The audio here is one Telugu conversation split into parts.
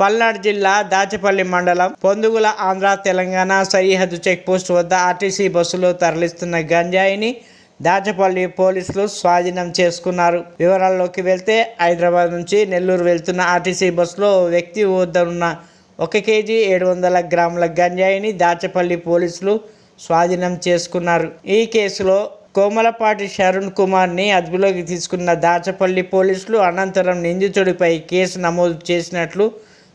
పల్నాడు జిల్లా దాచపల్లి మండలం పొందుగుల ఆంధ్ర తెలంగాణ సరిహద్దు చెక్ పోస్ట్ వద్ద ఆర్టీసీ బస్సులో తరలిస్తున్న గంజాయిని దాచపల్లి పోలీసులు స్వాధీనం చేసుకున్నారు. వివరాల్లోకి వెళ్తే హైదరాబాద్ నుంచి నెల్లూరు వెళ్తున్న ఆర్టీసీ బస్సులో వ్యక్తి వద్ద ఉన్న ఒక కేజీ ఏడు వందల గ్రాముల గంజాయిని దాచపల్లి పోలీసులు స్వాధీనం చేసుకున్నారు. ఈ కేసులో కోమలపాటి శరుణ్ కుమార్ని అదుపులోకి తీసుకున్న దాచపల్లి పోలీసులు అనంతరం నిందితుడిపై కేసు నమోదు చేసినట్లు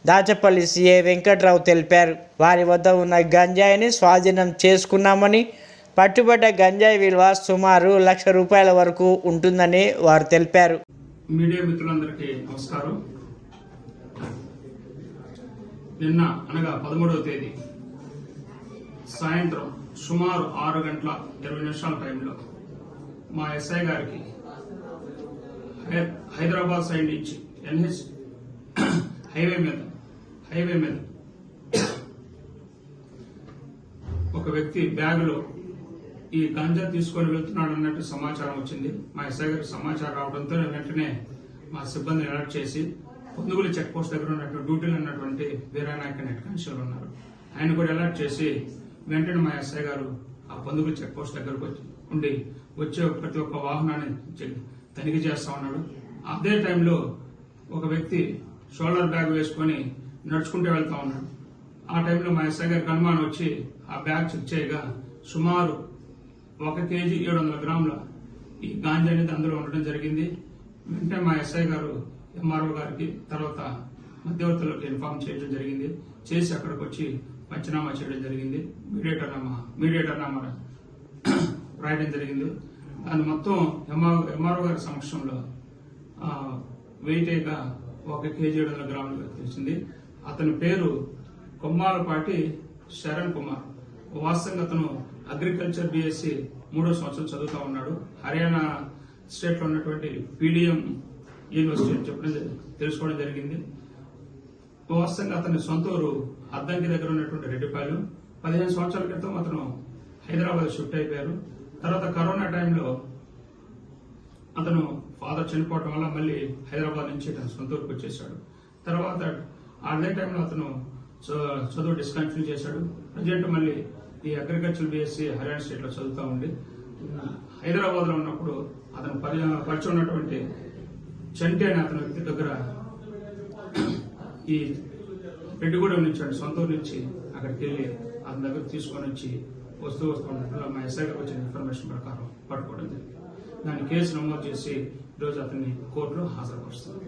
దాచపల్లి సీఏ వెంకట్రావు తెలిపారు. వారి వద్ద ఉన్న గంజాయిని స్వాధీనం చేసుకున్నామని పట్టుబడ్డ గంజాయి విలువ సుమారు లక్ష రూపాయల వరకు ఉంటుందని వారు తెలిపారు. మీడియా మిత్రులందరికీ నమస్కారం. నిన్న అనగా పదమూడవ తేదీ సాయంత్రం సుమారు ఆరు గంటల ఇరవై నిమిషాల టైంలో మా ఎస్ఐ గారికి హైదరాబాద్ సైడ్ నుంచి ఎన్హెచ్ హైవే మీద హైవే మీద. ఒక వ్యక్తి బ్యాగులో ఈ గంజా తీసుకొని వెళ్తున్నాడు అన్నట్టు సమాచారం వచ్చింది. మా ఎస్ఐ గారికి సమాచారం రావడంతో వెంటనే మా సిబ్బందిని అలర్ట్ చేసి పొందుగులి చెక్ పోస్ట్ దగ్గర ఉన్నటువంటి డ్యూటీలు ఉన్నటువంటి వీరానాయక నెట్ కానిస్టేబుల్ ఉన్నారు. ఆయన కూడా అలర్ట్ చేసి వెంటనే మా ఎస్ఐ గారు ఆ పొందుగులి చెక్ పోస్ట్ దగ్గరకు వచ్చి ఉండి వచ్చే ప్రతి ఒక్క వాహనాన్ని తనిఖీ చేస్తా ఉన్నాడు. అదే టైంలో ఒక వ్యక్తి షోల్డర్ బ్యాగ్ వేసుకొని నడుచుకుంటూ వెళ్తా ఉన్నాడు. ఆ టైంలో మా ఎస్ఐ గారి కనుమానం వచ్చి ఆ బ్యాగ్ చెక్ చేయగా సుమారు ఒక కేజీ ఏడు వందల గ్రాముల ఈ గాంజా అనేది అందులో ఉండడం జరిగింది. వెంటనే మా ఎస్ఐ గారు ఎంఆర్ఓ గారికి తర్వాత మధ్యవర్తులకు ఇన్ఫార్మ్ చేయడం జరిగింది. చేసి అక్కడికి వచ్చి పంచనామా చేయడం జరిగింది. మీడియేటర్ నామా మీడియేటర్ నామా రాయడం జరిగింది. దాన్ని మొత్తం ఎంఆర్ ఎంఆర్ఓ గారి సమక్షంలో వెయిటేగా ఒక కేజీ ఏడు వందల గ్రాములు తెలిసింది. అతని పేరు కొమ్మాలపాటి శరణ్ కుమార్. వాస్తవంగా అతను అగ్రికల్చర్ బిఎస్సి మూడో సంవత్సరం చదువుతా ఉన్నాడు. హర్యానా స్టేట్లో ఉన్నటువంటి పీడిఎం యూనివర్సిటీ అని చెప్పడం తెలుసుకోవడం జరిగింది. వాస్తవంగా అతని సొంత ఊరు అద్దంకి దగ్గర ఉన్నటువంటి రెడ్డిపాలెం. పదిహేను సంవత్సరాల క్రితం అతను హైదరాబాద్ షిఫ్ట్ అయిపోయారు. తర్వాత కరోనా టైంలో అతను ఫాదర్ చనిపోవడం వల్ల మళ్ళీ హైదరాబాద్ నుంచి తన సొంత ఊరికి వచ్చేసాడు. తర్వాత అదే టైంలో అతను చ- చదువు డిస్కంటిన్యూ చేశాడు. ప్రజెంట్ మళ్ళీ ఈ అగ్రికల్చర్ బిఎస్సి హర్యానా స్టేట్లో చదువుతూ ఉండి హైదరాబాద్లో ఉన్నప్పుడు అతను పరి- పరిచయం ఉన్నటువంటి చంటి అనే అతని వ్యక్తి దగ్గర ఈ రెడ్డిగూడెం నుంచి అండి సొంత ఊరు నుంచి అక్కడికి వెళ్ళి అతని దగ్గర తీసుకొని వచ్చి వస్తూ వస్తూ ఉన్నప్పుడు మా ఎస్ఐ గారికి వచ్చిన ఇన్ఫర్మేషన్ ప్రకారం పట్టుకోవడం జరిగింది. దాన్ని కేసు నమోదు చేసి ఈరోజు అతన్ని కోర్టులో హాజరుపరుస్తారు